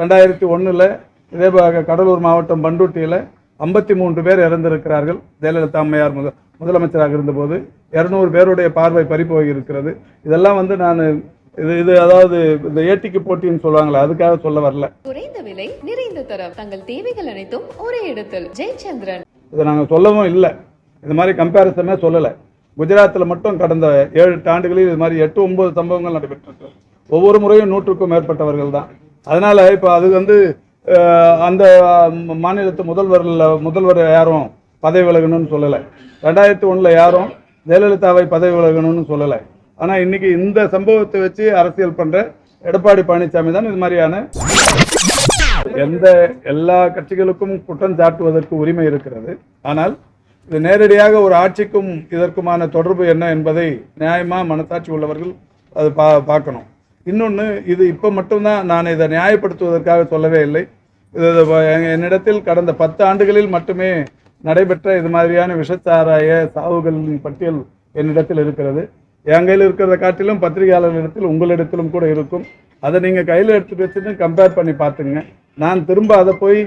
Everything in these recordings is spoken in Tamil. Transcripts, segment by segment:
ரெண்டாயிரத்தி ஒண்ணுல இதே கடலூர் மாவட்டம் பண்டூட்டியில் ஐம்பத்தி மூன்று பேர் இறந்திருக்கிறார்கள். ஜெயலலிதா அம்மையார் முத முதலமைச்சராக இருந்தபோது இருநூறு பேருடைய பார்வை பறிப்போய் இருக்கிறது இதெல்லாம் வந்து நான் இது இது அதாவது இந்த ஏட்டிக்கு போட்டின்னு சொல்லுவாங்களே அதுக்காக சொல்ல வரல. குறைந்த விலை நிறைந்த தரம் தங்கள் தேவைகள் அனைத்தும் ஒரே இடத்தில். ஜெயச்சந்திரன். இதை நாங்கள் சொல்லவும் இல்லை. இது மாதிரி கம்பேரிசனே சொல்லலை. குஜராத்தில் மட்டும் கடந்த ஏழு ஆண்டுகளில் இது மாதிரி எட்டு ஒன்பது சம்பவங்கள் நடைபெற்றிருக்கு. ஒவ்வொரு முறையும் நூற்றுக்கும் மேற்பட்டவர்கள் தான். அதனால் இப்போ அது வந்து அந்த மாநிலத்து முதல்வரில் முதல்வர் யாரும் பதவி விலகணும்னு சொல்லலை. ரெண்டாயிரத்தி ஒன்றில் யாரும் ஜெயலலிதாவை பதவி விலகணும்னு சொல்லலை. ஆனால் இன்னைக்கு இந்த சம்பவத்தை வச்சு அரசியல் பண்ணுற எடப்பாடி பழனிசாமி தான் இது மாதிரியான எந்த எல்லா கட்சிகளுக்கும் குற்றம் சாட்டுவதற்கு உரிமை இருக்கிறது. ஆனால் இது நேரடியாக ஒரு ஆட்சிக்கும் இதற்குமான தொடர்பு என்ன என்பதை நியாயமாக மனசாட்சி உள்ளவர்கள் அது பா பார்க்கணும். இன்னொன்று இது இப்போ மட்டும்தான் நான் இதை நியாயப்படுத்துவதற்காக சொல்லவே இல்லை. இது என்னிடத்தில் கடந்த பத்து ஆண்டுகளில் மட்டுமே நடைபெற்ற இது மாதிரியான விஷச்சாராய சாவுகளின் பட்டியல் என்னிடத்தில் இருக்கிறது. என் கையில் இருக்கிறத காட்டிலும் பத்திரிகையாளர்களிடத்தில் உங்களிடத்திலும் கூட இருக்கும். அதை நீங்கள் கையில் எடுத்துகிட்டு வச்சுட்டு கம்பேர் பண்ணி பார்த்துங்க. நான் திரும்ப அதை போய்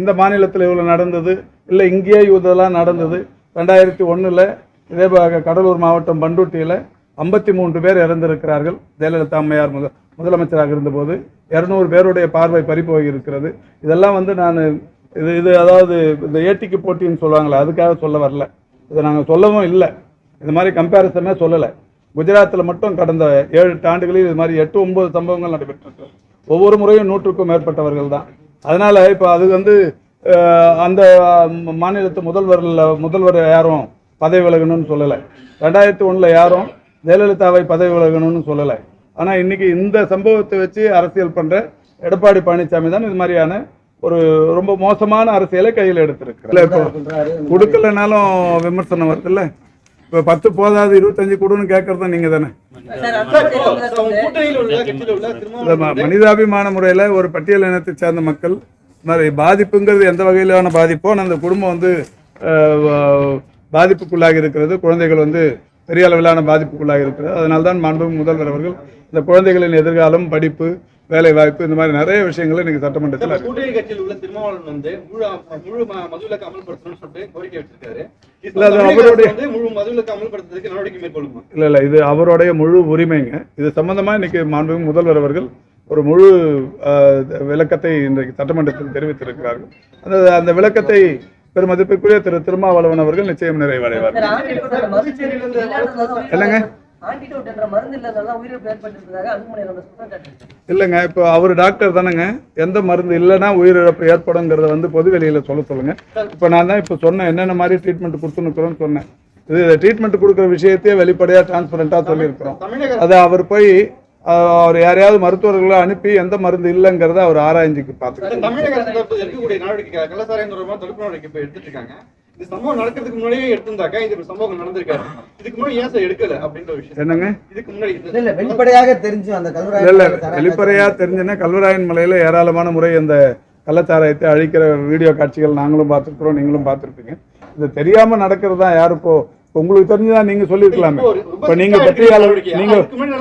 இந்த மாநிலத்தில் இவ்வளோ நடந்தது இல்லை இங்கேயே இதெல்லாம் நடந்தது. ரெண்டாயிரத்தி ஒன்றில் இதே கடலூர் மாவட்டம் பண்டூட்டியில் ஐம்பத்தி மூன்று பேர் இறந்திருக்கிறார்கள். ஜெயலலிதா அம்மையார் முத முதலமைச்சராக இருந்தபோது இரநூறு பேருடைய பார்வை பறிப்போகி இருக்கிறது இதெல்லாம் வந்து நான் இது இது அதாவது இந்த ஏட்டிக்கு போட்டின்னு சொல்லுவாங்களே அதுக்காக சொல்ல வரல. இதை நாங்கள் சொல்லவும் இல்லை. இது மாதிரி கம்பேரிசனே சொல்லலை. குஜராத்தில் மட்டும் கடந்த ஏழு எட்டு ஆண்டுகளில் இது மாதிரி எட்டு ஒன்பது சம்பவங்கள் நடைபெற்றிருக்கு ஒவ்வொரு முறையும் நூற்றுக்கும் மேற்பட்டவர்கள் தான். அதனால் இப்போ அது வந்து அந்த மாநிலத்து முதல்வரில் முதல்வர் யாரும் பதவி விலகணும்னு சொல்லலை. ரெண்டாயிரத்தி ஒன்றில் யாரும் ஜெயலலிதாவை பதவி விலகணும்னு சொல்லலை. ஆனால் இன்னைக்கு இந்த சம்பவத்தை வச்சு அரசியல் பண்ணுற எடப்பாடி பழனிசாமி தான் இது மாதிரியான ஒரு ரொம்ப மோசமான அரசியலை கையில் எடுத்திருக்கிறார். கொடுக்கலனாலும் விமர்சனம் வருதுல்ல? இப்போ பத்து போதாது இருபத்தஞ்சு கொடுன்னு கேட்கறது நீங்க தானே. மனிதாபிமான முறையில் ஒரு பட்டியல் இனத்தை சேர்ந்த மக்கள் இந்த மாதிரி பாதிப்புங்கிறது எந்த வகையிலான பாதிப்போ அந்த குடும்பம் வந்து பாதிப்புக்குள்ளாகி இருக்கிறது. குழந்தைகள் வந்து பெரிய அளவிலான பாதிப்புக்குள்ளாகி இருக்கிறது. அதனால தான் மாண்புமிகு முதல்வர் அவர்கள் இந்த குழந்தைகளின் எதிர்காலம் படிப்பு வேலை வாய்ப்பு இந்த மாதிரி நிறைய விஷயங்களை இன்னைக்கு சட்டமன்றத்தில். கூட்டணி கட்சியில் உள்ள திருமாவளவன் வந்து முழு மதுவிலக்கு அமல்படுத்தணும்னு சொல்லிட்டு கோரிக்கை வச்சிருக்காரு. இல்ல, அது அவருடைய- முழு மதுவிலக்கு அமல்படுத்துறதுக்கு நடவடிக்கை மேற்கொள்ளுமா? இல்லை இல்லை இது அவருடைய முழு உரிமைங்க. இது சம்பந்தமா இன்னைக்கு மாண்புமிகு முதல்வர் அவர்கள் ஒரு முழு விளக்கத்தை இன்றைக்கு சட்டமன்றத்தில் தெரிவித்திருக்கிறார்கள். அந்த அந்த விளக்கத்தை பெருமதிப்பிற்குரிய திரு திருமாவளவன் அவர்கள் நிச்சயம் நிறைவடைவார். இல்லைங்க இல்லைங்க இப்போ அவர் டாக்டர் தானேங்க. எந்த மருந்து இல்லைன்னா உயிரிழப்பு ஏற்படுங்கிறத வந்து பொதுவெளியில் சொல்ல சொல்லுங்க. இப்போ நான் தான் இப்போ சொன்னேன் என்னென்ன மாதிரி ட்ரீட்மெண்ட் கொடுத்துனுக்குறோன்னு சொன்னேன். இது ட்ரீட்மெண்ட் கொடுக்குற விஷயத்தையே வெளிப்படையாக டிரான்ஸ்பரண்ட்டாக சொல்லியிருக்கிறோம். அதை அவர் போய் அவர் யாரையாவது மருத்துவர்களை அனுப்பி எந்த மருந்து இல்லைங்கிறத அவர் ஆராய்ஞ்சிக்கு அரசு பார்த்துக்கணும் தமிழக அரசு தரப்பு இருக்கக்கூடிய நடவடிக்கை கள்ளசாராயம் தொடர்பாக தடுப்பு நடவடிக்கை இப்ப எடுத்துட்டு இருக்காங்க இந்த சம்பவம் நடக்கிறதுக்கு முன்னாடியே எடுத்திருந்தாக்கா இது சம்பவம் நடந்திருக்காரு இதுக்கு முன்னாடி ஏன் சார் எடுக்கல அப்படின்ற ஒரு விஷயம். என்னங்க? இதுக்கு முன்னாடி இல்ல இல்ல வெளிப்படையாக தெரிஞ்சு அந்த கல்லூரி இல்ல இல்ல வெளிப்படையா தெரிஞ்சுன்னா கல்வராயன் மலையில ஏராளமான முறை அந்த கள்ளச்சாராயத்தை அழிக்கிற வீடியோ காட்சிகள் நாங்களும் பார்த்துருக்குறோம் நீங்களும் பார்த்துருப்பீங்க. இது தெரியாம நடக்கிறது தான் யாருக்கோ இப்ப உங்களுக்கு தெரிஞ்சுதான் நீங்க சொல்லியிருக்கலாமே. இப்போ நீங்க பத்திரிகையாளர். நீங்க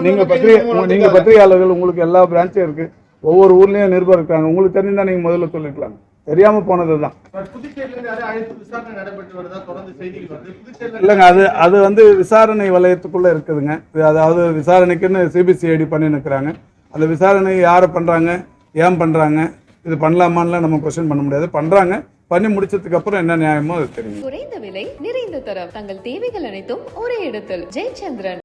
நீங்க பத்திரிகை நீங்க. பத்திரிகையாளர்கள் உங்களுக்கு எல்லா பிரான்ச்சும் இருக்கு. ஒவ்வொரு ஊர்லயும் நிருபர் இருக்காங்க உங்களுக்கு தெரிஞ்சா நீங்க முதல்ல சொல்லிருக்கலாம். தெரியாம போனதுதான். இல்லைங்க அது அது வந்து விசாரணை வலயத்துக்குள்ள இருக்குதுங்க. அதாவது விசாரணைக்குன்னு சிபிசிஐடி பண்ணி நிற்கிறாங்க அந்த விசாரணை யாரை பண்றாங்க? ஏன் பண்றாங்க? இது பண்ணலாமான்லாம் நம்ம கொஸ்டின் பண்ண முடியாது. பண்றாங்க. பண்ணி முடிச்சதுக்கு அப்புறம் என்ன நியாயமோ அது தெரியும். குறைந்த விலை நிறைந்த தரம். தங்கள் தேவைகள் அனைத்தும் ஒரே இடத்தில். ஜெயச்சந்திரன்.